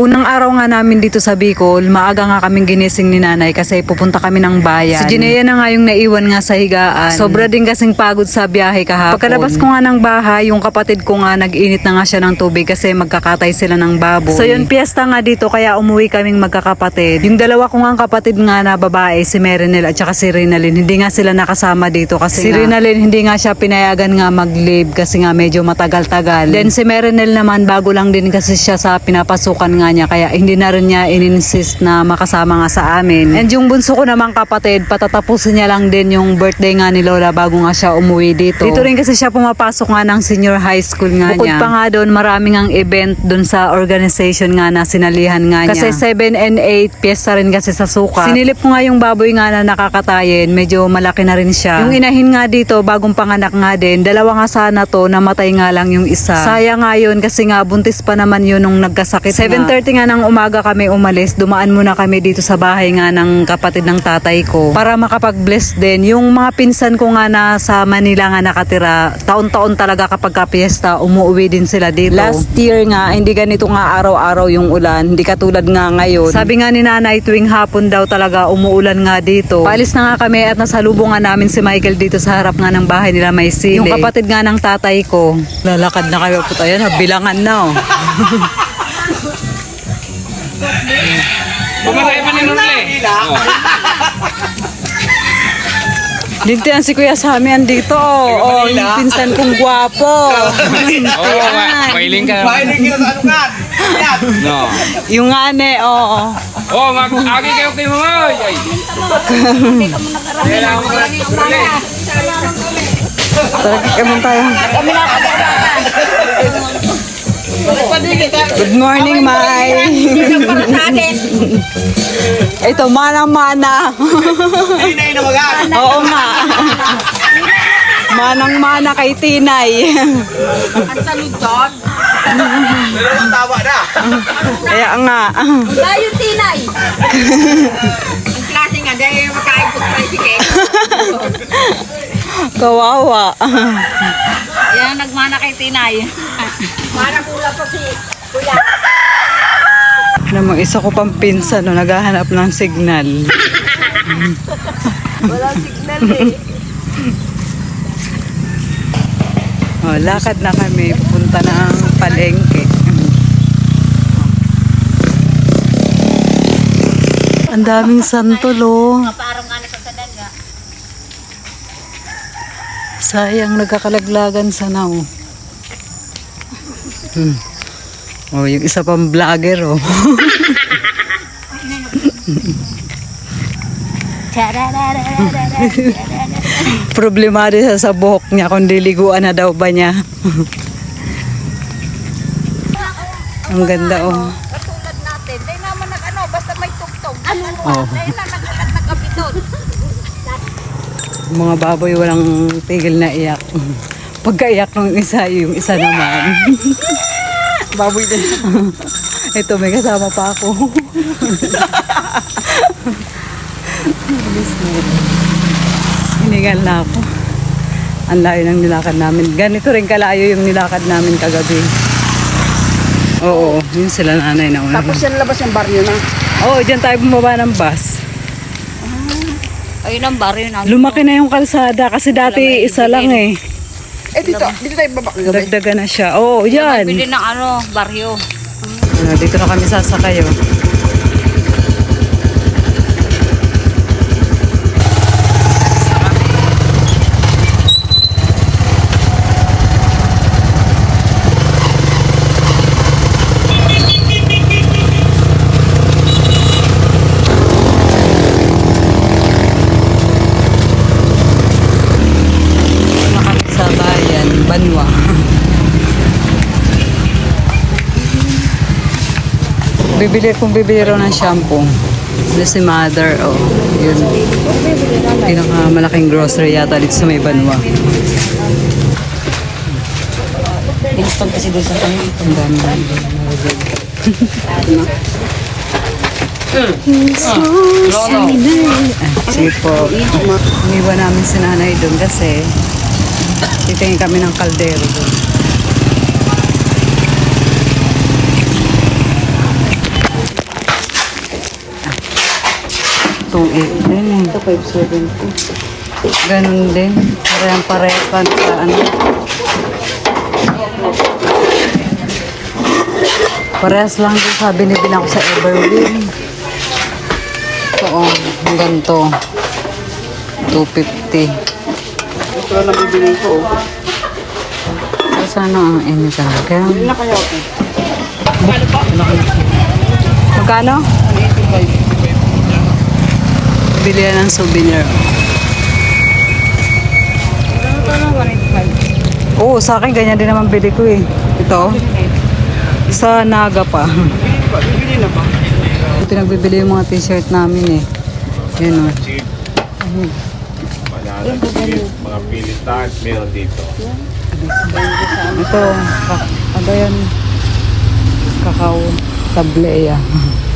Unang araw nga namin dito sa Bicol, maaga nga kaming ginising ni nanay kasi pupunta kami ng bayan. Si Jinea na nga yung naiwan nga sa higaan. Sobra din kasing pagod sa biyahe kahapon. Pagkalabas ko nga ng bahay, yung kapatid ko nga nag-init na nga siya ng tubig kasi magkakatay sila ng baboy. So yun, piyesta nga dito kaya umuwi kaming magkakapatid. Yung dalawa ko nga kapatid nga na babae, si Merenel at saka si Rinalyn, hindi nga sila nakasama dito kasi si Rinalyn hindi nga siya pinayagan nga mag-leave kasi nga medyo matagal-tagal. Then si Merenel naman bago lang din kasi siya sa pinapasukan nga niya kaya hindi na rin niya in-insist na makasama nga sa amin. And yung bunso ko naman kapatid, patatapusin niya lang din yung birthday nga ni Lola bago nga siya umuwi dito. Dito rin kasi siya pumapasok nga ng senior high school nga Bukod niya. pa nga doon, maraming ang event doon sa organization nga na sinalihan nga niya. Kasi 7 and 8, piyesta rin kasi sa suka. Sinilip ko nga yung baboy nga na nakakatayin, medyo malaki na rin siya. Yung inahin nga dito, bagong panganak nga din, dalawa nga sana to, namatay nga lang yung isa. Sayang nga yun kasi nga buntis pa naman yun nung nagkasakit 7.30 nga ng umaga kami umalis, dumaan muna kami dito sa bahay nga ng kapatid ng tatay ko para makapag-bless din. Yung mga pinsan ko nga na sa Manila nga nakatira, taon-taon talaga kapag kapiesta, umuwi din sila dito. Last year nga, hindi ganito nga araw-araw yung ulan, hindi katulad nga ngayon. Sabi nga ni nanay, tuwing hapon daw talaga umuulan nga dito. Paalis na nga kami at nasalubong nga namin si Michael dito sa harap nga ng bahay nila may sili. Yung kapatid nga ng tatay ko, lalakad na kayo po tayo bilangan na oh. Pumatay pa ni Nurle. Dito yan si Kuya Sami andito. Oh, oh yung pinsan kong gwapo. Oo, ma- mailing ka. Mahilig kita sa anukan. No. yung ane, oo. Oh, mag-agi kayo kay Mamoy. Ay. Kailangan mo na Nurle. Tara, kikaman tayo. Good morning, Mai. Ito, mana-mana. Hinay na magan. Oo nga. Manang-mana kay Tinay. Pero ang tawa na. Kaya nga. Tayo tinay. Ang klase nga, dahil makain po tricycle. Kawawa. Yan ang nagmana kay tinay. Para kula po si kuya. Mo, isa ko pang pinsan no, naghahanap ng signal. Walang signal eh. Oh, lakad na kami, pupunta ng palengke. Ang daming santol, oh. Parang ano sa sadaga. Sayang nagkakalaglagan sa now. Hmm. Oh, yung isa pang vlogger, oh. Problemado siya sa buhok niya kung diliguan na daw ba niya. Ang ganda, oh. Katulad natin. Dahil naman nag ano, basta may tugtog. Ano? Oh. Dahil na nagulat Mga baboy walang tigil na iyak. Pagkaiyak ng isa, yung isa naman. baboy din. Ito, may kasama pa ako. Hiningal na ako. Ang layo ng nilakad namin. Ganito rin kalayo yung nilakad namin kagabi. Oo, yun sila nanay na una. Tapos yan labas yung baryo na. Oo, dyan tayo bumaba ng bus. Ayun ang baryo na. Lumaki na yung kalsada kasi dati isa lang eh. Eh dito, dito tayo baba. Dagdagan na siya. Oo, yan. Bili ng ano, baryo. Dito na kami sasakay oh. Dito na kami sa bayan, Banwa. Bibili kung bibili raw ng shampoo. Ito si mother, oh. Yun. Pinakamalaking grocery yata dito sa may Banwa. Install kasi doon sa kanya. Ang dami. Sige po. Iniwan namin si nanay doon kasi titingin kami ng kaldero doon. 2.8 din eh. Ito 5.7 Ganun din. Parehang parehas pa sa ano. Parehas lang din sa binibili ko sa Everwin. Ito oh, ang ganito. 250. Ito lang nabibili ko. oh. So, sana ang inyo talaga. Hindi na kaya ako. Magkano? 185. Bili yan ng souvenir. Oo, sa akin ganyan din naman bili ko eh. Ito. Sa Naga pa. Bibili na ba? Pinagbibili yung mga t-shirt namin eh. Yun o. mga pilitan, meron dito. Ito. Ano yan? Kakao. Tableya.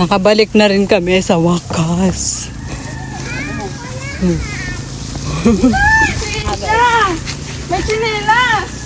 Nakabalik na rin kami sa wakas. May chinelas!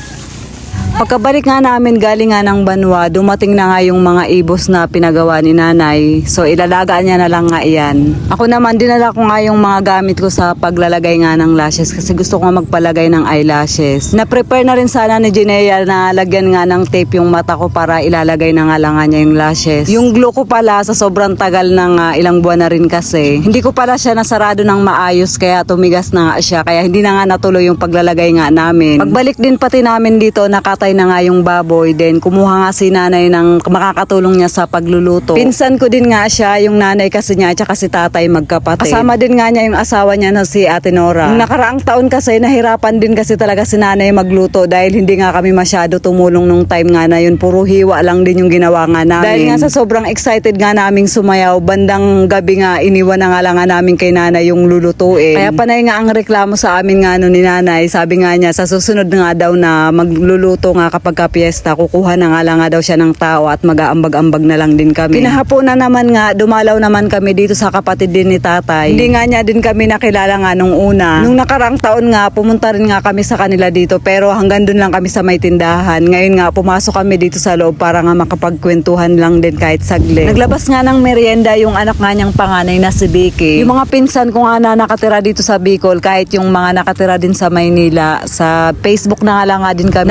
Pagkabalik nga namin galing nga ng Banwa, dumating na nga yung mga ibos na pinagawa ni nanay. So ilalagaan niya na lang nga iyan. Ako naman dinala ko nga yung mga gamit ko sa paglalagay nga ng lashes kasi gusto ko magpalagay ng eyelashes. Na-prepare na rin sana ni Jinea na lagyan nga ng tape yung mata ko para ilalagay na nga lang nga niya yung lashes. Yung glue ko pala sa sobrang tagal na nga ilang buwan na rin kasi. Hindi ko pala siya nasarado ng maayos kaya tumigas na nga siya kaya hindi na nga natuloy yung paglalagay nga namin. Pagbalik din pati namin dito nakatay na nga yung baboy then kumuha nga si nanay ng makakatulong niya sa pagluluto. Pinsan ko din nga siya yung nanay kasi niya at si tatay magkapatid. Kasama din nga niya yung asawa niya na si Ate Nora. Nung nakaraang taon kasi nahirapan din kasi talaga si nanay magluto dahil hindi nga kami masyado tumulong nung time nga na yun. Puro hiwa lang din yung ginawa nga namin. Dahil nga sa sobrang excited nga naming sumayaw, bandang gabi nga iniwan na nga lang nga namin kay nanay yung lulutuin. Kaya panay nga ang reklamo sa amin nga no ni nanay. Sabi nga niya sa susunod nga daw na magluluto nga kapag ka piyesta, kukuha na nga lang nga daw siya ng tao at mag-aambag-ambag na lang din kami. Kinahaponan naman nga, dumalaw naman kami dito sa kapatid din ni tatay. Hindi nga niya din kami nakilala nga nung una. Nung nakarang taon nga, pumunta rin nga kami sa kanila dito pero hanggang dun lang kami sa may tindahan. Ngayon nga, pumasok kami dito sa loob para nga makapagkwentuhan lang din kahit saglit. Naglabas nga ng merienda yung anak nga niyang panganay na si Vicky. Yung mga pinsan ko nga na nakatira dito sa Bicol, kahit yung mga nakatira din sa Maynila, sa Facebook na nga lang nga din kami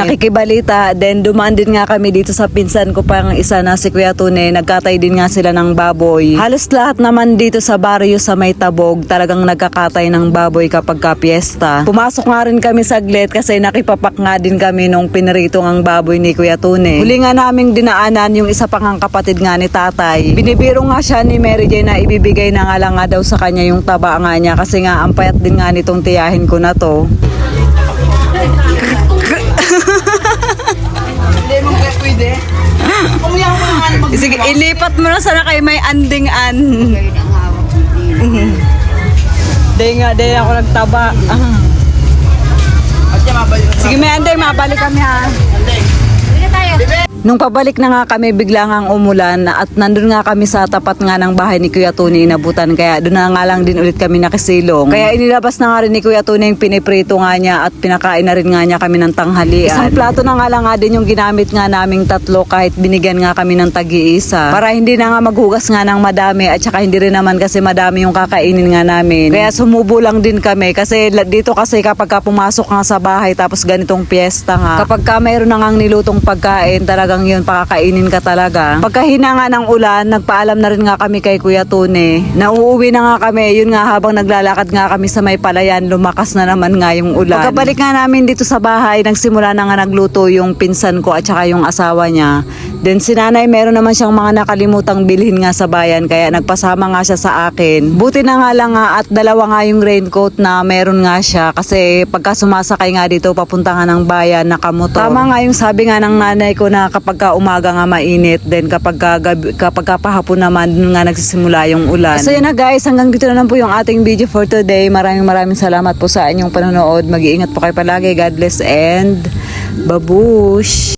nakikibalita. Then dumaan din nga kami dito sa pinsan ko pang isa na si Kuya Tune. Nagkatay din nga sila ng baboy. Halos lahat naman dito sa baryo sa may tabog talagang nagkakatay ng baboy kapag ka piyesta. Pumasok nga rin kami saglit kasi nakipapak nga din kami nung pinarito ng baboy ni Kuya Tune. Huli nga naming dinaanan yung isa pang kapatid nga ni tatay. Binibiro nga siya ni Mary Jane na ibibigay na nga lang nga daw sa kanya yung taba nga niya kasi nga ang payat din nga nitong tiyahin ko na to. Pwede. Yan mo naman mag- Sige, ilipat mo na sana kay may anding-an. Day nga, day ako nagtaba. Ah. Na. Sige, may anding, mabalik kami ha. Bili tayo. Nung pabalik na nga kami, bigla nga umulan at nandun nga kami sa tapat nga ng bahay ni Kuya Tony inabutan kaya doon na nga lang din ulit kami nakasilong. Kaya inilabas na nga rin ni Kuya Tony yung piniprito nga niya at pinakain na rin nga niya kami ng tanghalian. Isang plato na nga lang nga din yung ginamit nga naming tatlo kahit binigyan nga kami ng tagi-isa. Para hindi na nga maghugas nga ng madami at saka hindi rin naman kasi madami yung kakainin nga namin. Kaya sumubo lang din kami kasi dito kasi kapag ka pumasok nga sa bahay tapos ganitong piyesta nga, kapag ka mayroon na nga nilutong pagkain talagang yun pakakainin ka talaga. Pagka hina nga ng ulan, nagpaalam na rin nga kami kay Kuya Tune. Nauuwi na nga kami, yun nga habang naglalakad nga kami sa may palayan, lumakas na naman nga yung ulan. Pagkabalik nga namin dito sa bahay, nagsimula na nga nagluto yung pinsan ko at saka yung asawa niya. Then si nanay meron naman siyang mga nakalimutang bilhin nga sa bayan kaya nagpasama nga siya sa akin. Buti na nga lang nga at dalawa nga yung raincoat na meron nga siya kasi pagka sumasakay nga dito papunta nga ng bayan nakamotor. Tama nga yung sabi nga ng nanay ko na kapag ka umaga nga mainit then kapag ka, gabi, kapag ka pahapon naman dun nga nagsisimula yung ulan. So yun na guys hanggang dito na lang po yung ating video for today. Maraming maraming salamat po sa inyong panonood. Mag-iingat po kayo palagi. God bless and babush!